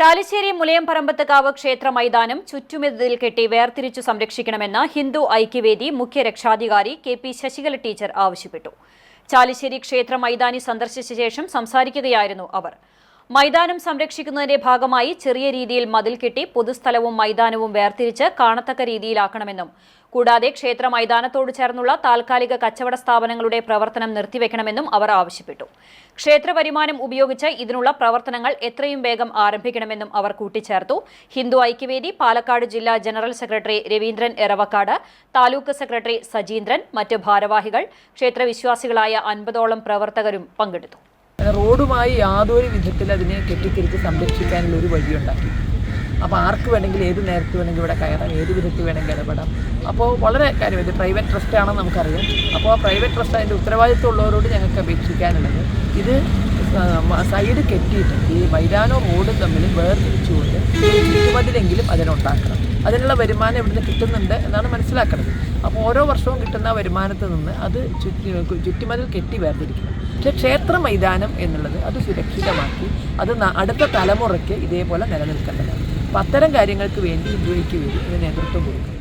ചാലിശ്ശേരി മുലയംപറമ്പത്തുകാവ് ക്ഷേത്ര മൈതാനം ചുറ്റുമതിൽ കെട്ടി വേർതിരിച്ചു സംരക്ഷിക്കണമെന്ന് ഹിന്ദു ഐക്യവേദി മുഖ്യ രക്ഷാധികാരി കെ പി ശശികല ടീച്ചർ ആവശ്യപ്പെട്ടു. ചാലിശ്ശേരി ക്ഷേത്ര മൈതാനി സന്ദർശിച്ച ശേഷം സംസാരിക്കുകയായിരുന്നു അവർ. മൈതാനം സംരക്ഷിക്കുന്നതിന്റെ ഭാഗമായി ചെറിയ രീതിയിൽ മതിൽ കെട്ടി പൊതുസ്ഥലവും മൈതാനവും വേർതിരിച്ച് കാണത്തക്ക രീതിയിലാക്കണമെന്നും കൂടാതെ ക്ഷേത്ര മൈതാനത്തോട് ചേർന്നുള്ള താൽക്കാലിക കച്ചവട സ്ഥാപനങ്ങളുടെ പ്രവർത്തനം നിർത്തിവെക്കണമെന്നും അവർ ആവശ്യപ്പെട്ടു. ക്ഷേത്ര വരുമാനം ഉപയോഗിച്ച് ഇതിനുള്ള പ്രവർത്തനങ്ങൾ എത്രയും വേഗം ആരംഭിക്കണമെന്നും അവർ കൂട്ടിച്ചേർത്തു. ഹിന്ദു ഐക്യവേദി പാലക്കാട് ജില്ലാ general secretary Raveendran Eravakkad taluk secretary Sajeendran മറ്റ് ഭാരവാഹികൾ ക്ഷേത്രവിശ്വാസികളായ അൻപതോളം പ്രവർത്തകരും പങ്കെടുത്തു. റോഡുമായി യാതൊരു വിധത്തിൽ അതിനെ കെട്ടിത്തിരിച്ച് സംരക്ഷിക്കാനുള്ള ഒരു വഴിയുണ്ടാക്കി അപ്പോൾ ആർക്ക് വേണമെങ്കിലും ഏത് നേരത്ത് വേണമെങ്കിൽ ഇവിടെ കയറാം ഏത് വിധത്തിൽ വേണമെങ്കിൽ ഇടപെടാം. അപ്പോൾ വളരെ കാര്യം ഇത് പ്രൈവറ്റ് ട്രസ്റ്റ് ആണെന്ന് നമുക്കറിയാം. അപ്പോൾ ആ പ്രൈവറ്റ് ട്രസ്റ്റ് അതിന്റെ ഉത്തരവാദിത്വം ഉള്ളവരോട് ഞങ്ങൾക്ക് അപേക്ഷിക്കാനുള്ളത്. ഇത് സൈഡ് കെട്ടിയിട്ട് ഈ വൈരാനോ റോഡും തമ്മിൽ വേർതിരിച്ചുകൊണ്ട് ചുറ്റുമതിലെങ്കിലും അതിനുണ്ടാക്കണം അതിനുള്ള വരുമാനം ഇവിടുന്ന് കിട്ടുന്നുണ്ട് എന്നാണ് മനസ്സിലാക്കുന്നത്. അപ്പോൾ ഓരോ വർഷവും കിട്ടുന്ന വരുമാനത്തിൽ നിന്ന് അത് ചുറ്റി ചുറ്റുമതിൽ കെട്ടി വേർതിരിക്കണം പക്ഷേ ക്ഷേത്ര മൈതാനം എന്നുള്ളത് അത് സുരക്ഷിതമാക്കി അത് അടുത്ത തലമുറയ്ക്ക് ഇതേപോലെ നിലനിൽക്കേണ്ടതാണ്. അപ്പം അത്തരം കാര്യങ്ങൾക്ക് വേണ്ടി ഉപയോഗിക്കുകയും വേണ്ടി ഇത് നേതൃത്വം കൊടുക്കും